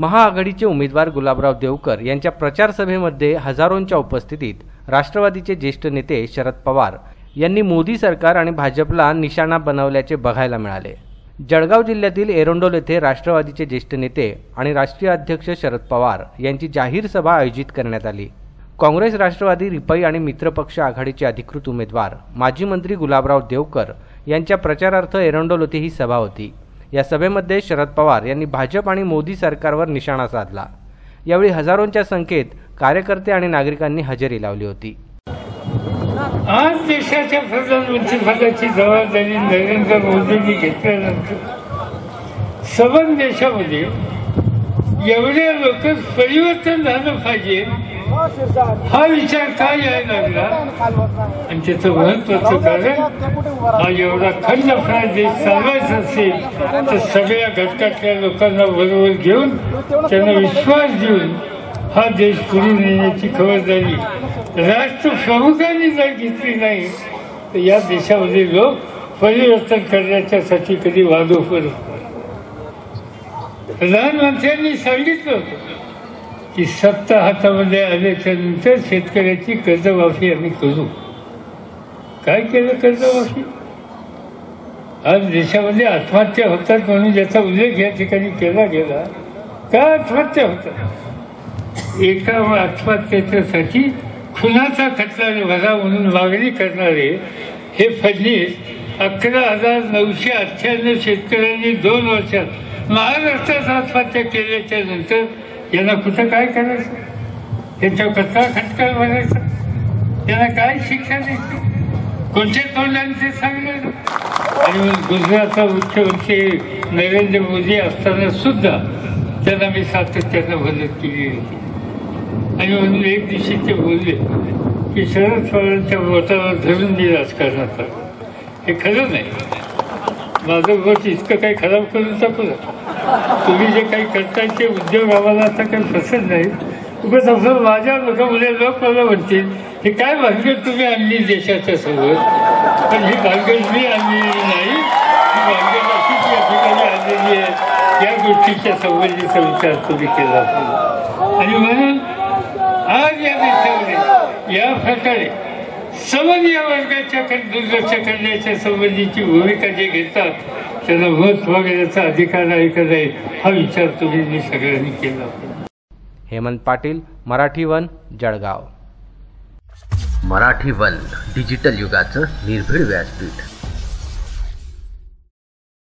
महाआघाडीचे उमेदवार गुलाबराव देवकर यांच्या प्रचारसभेमध्ये हजारोंच्या उपस्थितीत राष्ट्रवादीचे ज्येष्ठ नेते शरद पवार यांनी मोदी सरकार आणि भाजपला निशाणा बनवल्याचे बघायला मिळाले. जळगाव जिल्ह्यातील एरोंडोल येथे राष्ट्रवादीचे ज्येष्ठ नेते आणि राष्ट्रीय अध्यक्ष शरद पवार यांची जाहीर सभा आयोजित करण्यात आली. काँग्रेस राष्ट्रवादी रिपाई आणि मित्रपक्ष आघाडीचे अधिकृत उमेदवार माजी मंत्री गुलाबराव देवकर यांच्या प्रचारार्थ एरंडोल येथे ही सभा होती. या सभेमध्ये शरद पवार यांनी भाजप आणि मोदी सरकारवर निशाणा साधला. यावेळी हजारोंच्या संख्येत कार्यकर्ते आणि नागरिकांनी हजेरी लावली होती. आज देशाच्या प्रधानमंत्री पदाची जबाबदारी नरेंद्र मोदींनी घेतल्यानंतर सबन देशामध्ये एवढे लोक परिवर्तन झालं पाहिजे हा विचार काय यायला लागला? आणि त्याचं महत्वाचं कारण हा एवढा खंड देश चालवायचा असेल तर सगळ्या घटकातल्या लोकांना बरोबर घेऊन त्यांना विश्वास देऊन हा देश पुढे नेण्याची खबरदारी राष्ट्रप्रमुखांनी जर घेतली नाही तर या देशामध्ये लोक परिवर्तन करण्याच्यासाठी कधी वादोपड प्रधानमंत्र्यांनी सांगितलं होतं. की सत्ता हातामध्ये आल्याच्यानंतर शेतकऱ्याची कर्जमाफी आम्ही करू. काय केलं कर्जमाफी? आज देशामध्ये आत्महत्या होतात म्हणून ज्याचा उल्लेख या ठिकाणी केला गेला का आत्महत्या होतात. एका आत्महत्येच्यासाठी खुनाचा खटला भरा म्हणून मागणी करणारे हे फडणीस अकरा हजार नऊशे अठ्ठ्याण्णव शेतकऱ्यांनी दोन वर्षात महाराष्ट्रात आत्महत्या केल्याच्यानंतर यांना कुठं काय करायचं? यांच्यावर कचरा खटकाळ भरायचा त्यांना काय शिक्षा द्यायची? कोणते तोंडाने ते सांगणार? आणि मग गुजरातचा मुख्यमंत्री नरेंद्र मोदी असताना सुद्धा त्यांना मी सातत्यानं मदत केली होती. आणि म्हणून एक दिवशी ते बोलले की शरद पवारांच्या मताला धरून मी राजकारणात हे खरं नाही. माझं मत इतकं काही खराब करून टाकू नका. तुम्ही जे काही करताय ते उद्योग आम्हाला आता काही पसंत नाही. उगाच असं माझ्या लोकांमध्ये लोक मला म्हणतील हे काय भानगड तुम्ही आणली देशाच्या समोर? पण ही भानगड मी आणलेली नाही. ही भानगड अशीच या ठिकाणी आणलेली आहे. या गोष्टीच्या संबंधीचा विचार तुम्ही केला आणि म्हणून आज या देशामध्ये या प्रकारे समज या वर्गाच्याकडे दुर्लक्ष करण्याच्या संबंधीची भूमिका जे घेतात त्यांना मत वगैरेचा अधिकार आहे का नाही हा विचार तुम्ही सगळ्यांनी केला. Hemant Patil Marathi one Jalgaon. Marathi one digital युगाचं निर्भीड व्यासपीठ.